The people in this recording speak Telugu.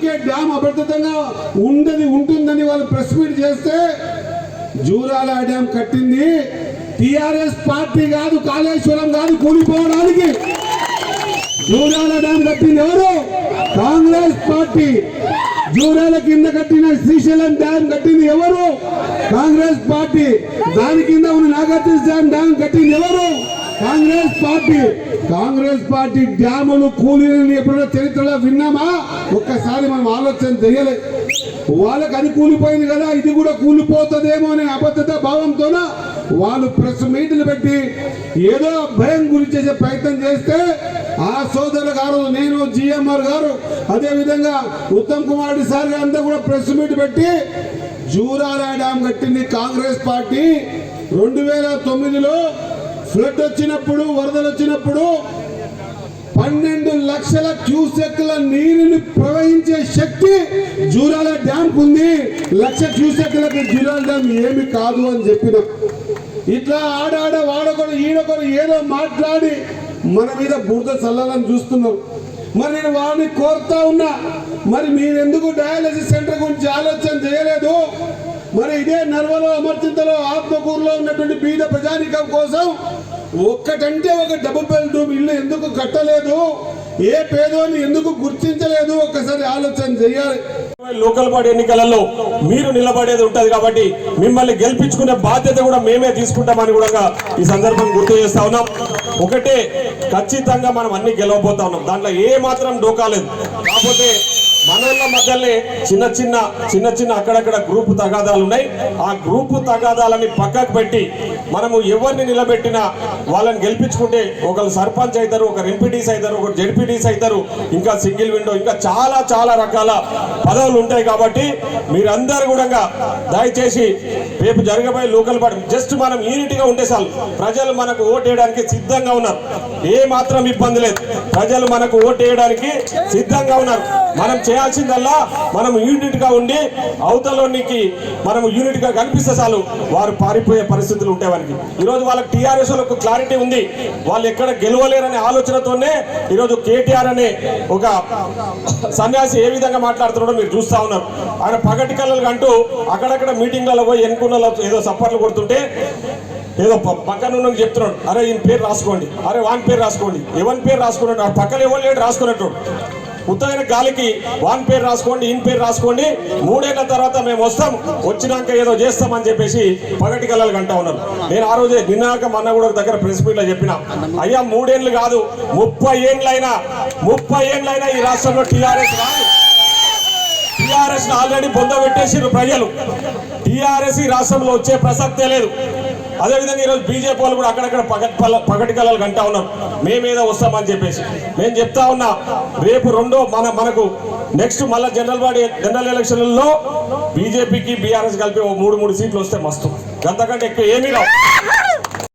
అందుకే డ్యామ్ అభద్రతంగా ఉండని ఉంటుందని వాళ్ళు ప్రెస్ మీట్ చేస్తే జూరాల డ్యామ్ కట్టింది. టిఆర్ఎస్ పార్టీ కాదు కాళేశ్వరం కాదు కూలిపోవడానికి. జూరాల డ్యామ్ కట్టింది ఎవరు? Congress party. జూరాల కింద కట్టిన శ్రీశైలం డ్యామ్ కట్టింది ఎవరు? Congress party. దాని కింద ఉన్న నాగార్జున డ్యామ్ కట్టింది ఎవరు? కాంగ్రెస్ పార్టీ కాంగ్రెస్ పార్టీ డ్యాములు కూలీలని ఎప్పుడైనా చరిత్రలో విన్నామా? ఒక్కసారి మనం ఆలోచన చేయలేదు వాళ్ళకి అది కూలిపోయింది కదా ఇది కూడా కూలిపోతుందేమో అనే అబద్ధత భావంతోన వాళ్ళు ప్రెస్ మీట్లు పెట్టి ఏదో భయం గురి చేసే ప్రయత్నం చేస్తే ఆ సోదరుల గారు నేను జిఎంఆర్ గారు అదేవిధంగా ఉత్తమ్ కుమార్ రెడ్డి సార్ గారు అంతా కూడా ప్రెస్ మీట్ పెట్టి జూరాల డ్యామ్ కట్టింది కాంగ్రెస్ పార్టీ. రెండు వేల తొమ్మిదిలో ఫ్లడ్ వచ్చినప్పుడు వరదలు వచ్చినప్పుడు పన్నెండు లక్షల క్యూసెక్ల నీరుని ప్రవహించే శక్తి జూరాల డ్యామ్ ఉంది లక్ష క్యూసెక్లకి జూరాల డ్యామ్ ఏమి కాదు అని చెప్పిన ఇట్లా ఆడాడ వాడకొడు ఈడొకడు ఏదో మాట్లాడి మన మీద బురద చల్లాలని చూస్తున్నాం. మరి నేను వారిని కోరుతా ఉన్నా మరి మీరెందుకు డయాలసిస్ సెంటర్ గురించి ఆలోచన చేయలేదు? మరి ఇదే నర్వలో అమర్చింతలో ఆత్మకూరులో ఉన్నటువంటి బీద ప్రజానికం కోసం ఒక్కటంటే ఒక డబ్బు బెడ్రూమ్ ఇల్లు ఎందుకు కట్టలేదు? ఏ పేదోని ఎందుకు గుర్తించలేదు? ఒక్కసారి ఆలోచన చేయాలి. లోకల్ బాడీ ఎన్నికలలో మీరు నిలబడేది ఉంటది కాబట్టి మిమ్మల్ని గెలిపించుకునే బాధ్యత కూడా మేమే తీసుకుంటామని కూడా ఈ సందర్భం గుర్తు చేస్తా ఉన్నాం. ఒకటే ఖచ్చితంగా మనం అన్ని గెలవబోతా ఉన్నాం. దాంట్లో ఏ మాత్రం డోకాలేదు కాకపోతే మనోళ్ళ మధ్యనే చిన్న చిన్న చిన్న చిన్న అక్కడక్కడ గ్రూప్ తగాదాలు ఉన్నాయి ఆ గ్రూప్ తగాదాలని పక్కకు పెట్టి మనము ఎవరిని నిలబెట్టినా వాళ్ళని గెలిపించుకుంటే ఒకరు సర్పంచ్ అవుతారు ఒకరు ఎంపీటీస్ అవుతారు ఒకరు జెడ్పీటీస్ అవుతారు ఇంకా సింగిల్ విండో ఇంకా చాలా చాలా రకాల పదవులు ఉంటాయి కాబట్టి మీరందరూ కూడా దయచేసి రేపు జరగబోయే లోకల్ పార్టీ జస్ట్ మనం యూనిట్గా ఉంటే చాలు. ప్రజలు మనకు ఓటు వేయడానికి సిద్ధంగా ఉన్నారు. ఏ మాత్రం ఇబ్బంది లేదు. ప్రజలు మనకు ఓటు వేయడానికి సిద్ధంగా ఉన్నారు. మనం చేయాల్సిందల్లా మనం యూనిట్గా ఉండి అవతలోనికి మనం యూనిట్గా కనిపిస్తే చాలు. వారు పారిపోయే పరిస్థితులు ఉంటాయి వారికి. ఈరోజు వాళ్ళకి టీఆర్ఎస్ వాళ్ళకు క్లారిటీ ఉంది. వాళ్ళు ఎక్కడ గెలవలేరనే ఆలోచనతోనే ఈరోజు కేటీఆర్ అనే ఒక సన్యాసి ఏ విధంగా మాట్లాడుతున్నాడో మీరు చూస్తా ఉన్నారు. ఆయన పగటి కళ్ళలు అంటూ అక్కడక్కడ మీటింగ్లలో పోయి ఎన్నుకున్న ఏదో సప్పట్లు కొడుతుంటే ఏదో పక్కన ఉన్న చెప్తున్నాడు. అరే ఈయన పేరు రాసుకోండి. అరే వాని పేరు రాసుకోండి. ఎవరి పేరు రాసుకున్నాడు ఆ పక్కన ఎవరు లేడు రాసుకున్నట్టు? ఉత్తమైన గాలికి వాన్ పేరు రాసుకోండి ఇన్ పేరు రాసుకోండి. మూడేళ్ళ తర్వాత మేము వస్తాం. వచ్చినాక ఏదో చేస్తామని చెప్పేసి పగటి కళలు కంటా ఉన్నారు నేను ఆ రోజే నిన్నాక మొన్న కూడా దగ్గర ప్రెస్ చెప్పిన. అయ్యా మూడేళ్ళు కాదు ముప్పై ఏండ్లైనా ముప్పై ఏండ్లైనా ఈ రాష్ట్రంలో టీఆర్ఎస్ రాదు టీఆర్ఎస్ ఆల్రెడీ పొంద ప్రజలు. టీఆర్ఎస్ ఈ రాష్ట్రంలో వచ్చే ప్రసక్తే లేదు. అదేవిధంగా ఈరోజు బీజేపీ వాళ్ళు కూడా అక్కడక్కడ పగటి పగటి కళలు కంటా ఉన్నాం. మేమేదో వస్తామని చెప్పేసి. నేను చెప్తా ఉన్నా రేపు రెండో మన మనకు నెక్స్ట్ మళ్ళీ జనరల్ బాడీ జనరల్ ఎలక్షన్లలో బీజేపీకి బీఆర్ఎస్ కలిపి ఓ మూడు మూడు సీట్లు వస్తే మస్తు. అంతకంటే ఎక్కువ ఏమీ రావు.